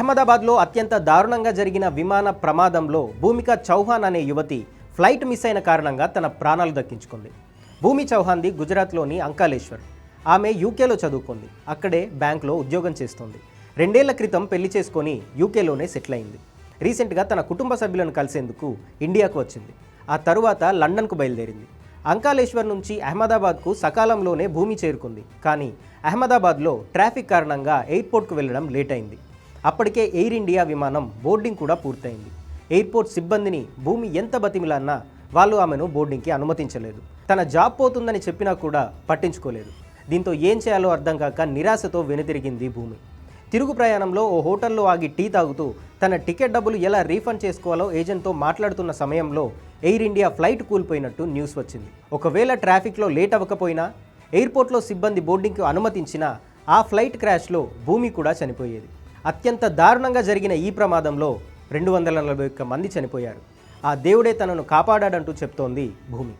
అహ్మదాబాద్లో అత్యంత దారుణంగా జరిగిన విమాన ప్రమాదంలో భూమిక చౌహాన్ అనే యువతి ఫ్లైట్ మిస్ అయిన కారణంగా తన ప్రాణాలు దక్కించుకుంది. భూమి చౌహాన్ది గుజరాత్లోని అంకాలేశ్వర్. ఆమె యూకేలో చదువుకుంది. అక్కడే బ్యాంక్లో ఉద్యోగం చేస్తుంది. రెండేళ్ళ క్రితం పెళ్ళి చేసుకొని యూకేలోనే సెటిల్ అయింది. రీసెంట్గా తన కుటుంబ సభ్యులను కలిసేందుకు ఇండియాకు వచ్చింది. ఆ తరువాత లండన్కు బయలుదేరింది. అంకాలేశ్వర్ నుంచి అహ్మదాబాద్కు సకాలంలోనే భూమి చేరుకుంది. కానీ అహ్మదాబాద్లో ట్రాఫిక్ కారణంగా ఎయిర్పోర్ట్కు వెళ్ళడం లేట్ అయింది. అప్పటికే ఎయిర్ ఇండియా విమానం బోర్డింగ్ కూడా పూర్తయింది. ఎయిర్పోర్ట్ సిబ్బందిని భూమి ఎంత బతిమిలన్నా వాళ్ళు ఆమెను బోర్డింగ్కి అనుమతించలేదు. తన జాబ్ పోతుందని చెప్పినా కూడా పట్టించుకోలేదు. దీంతో ఏం చేయాలో అర్థం కాక నిరాశతో వెనుతిరిగింది భూమి. తిరుగు ప్రయాణంలో ఓ హోటల్లో ఆగి టీ తాగుతూ తన టికెట్ డబ్బులు ఎలా రీఫండ్ చేసుకోవాలో ఏజెంట్తో మాట్లాడుతున్న సమయంలో ఎయిర్ ఇండియా ఫ్లైట్ కూలిపోయినట్టు న్యూస్ వచ్చింది. ఒకవేళ ట్రాఫిక్లో లేట్ అవ్వకపోయినా ఎయిర్పోర్ట్లో సిబ్బంది బోర్డింగ్కు అనుమతించినా ఆ ఫ్లైట్ క్రాష్లో భూమి కూడా చనిపోయేది. అత్యంత దారుణంగా జరిగిన ఈ ప్రమాదంలో రెండు వందల నలభై ఒక్క మంది చనిపోయారు. ఆ దేవుడే తనను కాపాడాడంటూ చెప్తోంది భూమి.